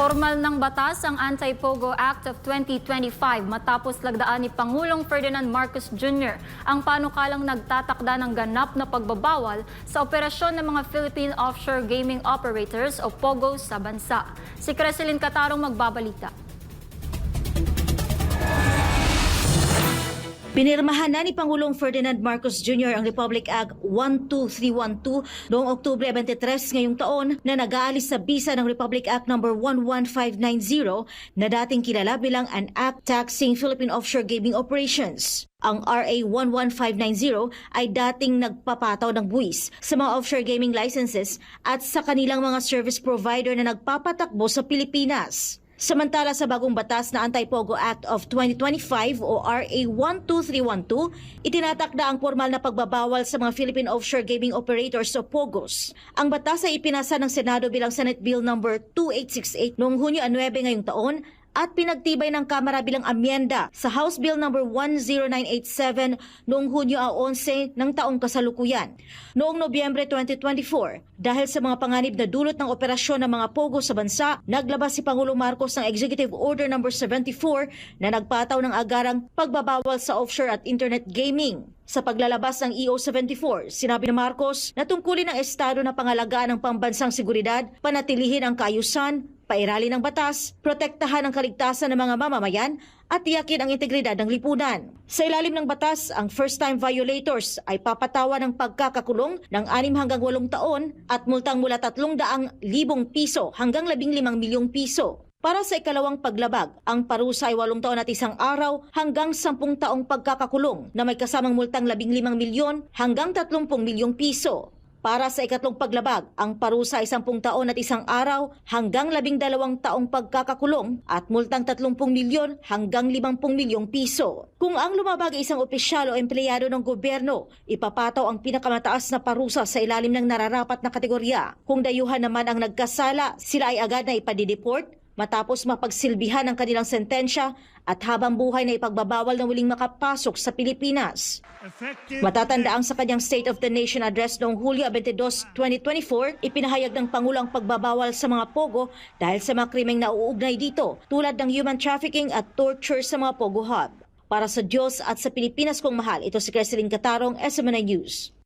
Formal ng batas ang Anti-Pogo Act of 2025 matapos lagdaan ni Pangulong Ferdinand Marcos Jr. ang panukalang nagtatakda ng ganap na pagbabawal sa operasyon ng mga Philippine Offshore Gaming Operators o POGO sa bansa. Si Creselyn Catarong magbabalita. Pinirmahan na ni Pangulong Ferdinand Marcos Jr. ang Republic Act 12312 noong Oktubre 23 ngayong taon na nag-aalis sa bisa ng Republic Act No. 11590 na dating kilala bilang an Act Taxing Philippine Offshore Gaming Operations. Ang RA 11590 ay dating nagpapataw ng buwis sa mga offshore gaming licenses at sa kanilang mga service provider na nagpapatakbo sa Pilipinas. Samantala sa bagong batas na Anti-Pogo Act of 2025 o RA 12312, itinatakda ang formal na pagbabawal sa mga Philippine Offshore Gaming Operators o POGOs. Ang batas ay ipinasa ng Senado bilang Senate Bill No. 2868 noong Hunyo 9 ngayong taon at pinagtibay ng Kamara bilang amyenda sa House Bill No. 10987 noong Hunyo 11 ng taong kasalukuyan. Noong Nobyembre 2024, dahil sa mga panganib na dulot ng operasyon ng mga pogo sa bansa, naglabas si Pangulong Marcos ng Executive Order No. 74 na nagpataw ng agarang pagbabawal sa offshore at internet gaming. Sa paglalabas ng EO74, sinabi ni Marcos na tungkulin ng Estado na pangalagaan ng pambansang seguridad, panatilihin ang kaayusan, pairali ng batas, protektahan ang kaligtasan ng mga mamamayan at tiyakin ang integridad ng lipunan. Sa ilalim ng batas, ang first-time violators ay papatawa ng pagkakakulong ng 6 hanggang 8 taon at multang mula 300,000 piso hanggang 15 milyong piso. Para sa ikalawang paglabag, ang parusa ay 8 taon at isang araw hanggang 10 taong pagkakakulong na may kasamang multang 15 milyon hanggang 30 milyong piso. Para sa ikatlong paglabag, ang parusa ay 10 taon at isang araw hanggang 12 taong pagkakakulong at multang 30 milyon hanggang 50 milyong piso. Kung ang lumabag ay isang opisyal o empleyado ng gobyerno, ipapataw ang pinakamataas na parusa sa ilalim ng nararapat na kategorya. Kung dayuhan naman ang nagkasala, sila ay agad na ipadideport matapos mapagsilbihan ang kanilang sentensya at habang buhay na ipagbabawal na muling makapasok sa Pilipinas. Matatandaang sa kanyang State of the Nation address noong Hulyo 22, 2024, ipinahayag ng Pangulo ang pagbabawal sa mga pogo dahil sa mga krimeng nauugnay dito tulad ng human trafficking at torture sa mga pogo hub. Para sa Diyos at sa Pilipinas kong mahal, ito si Creseline Catarong, SMNI News.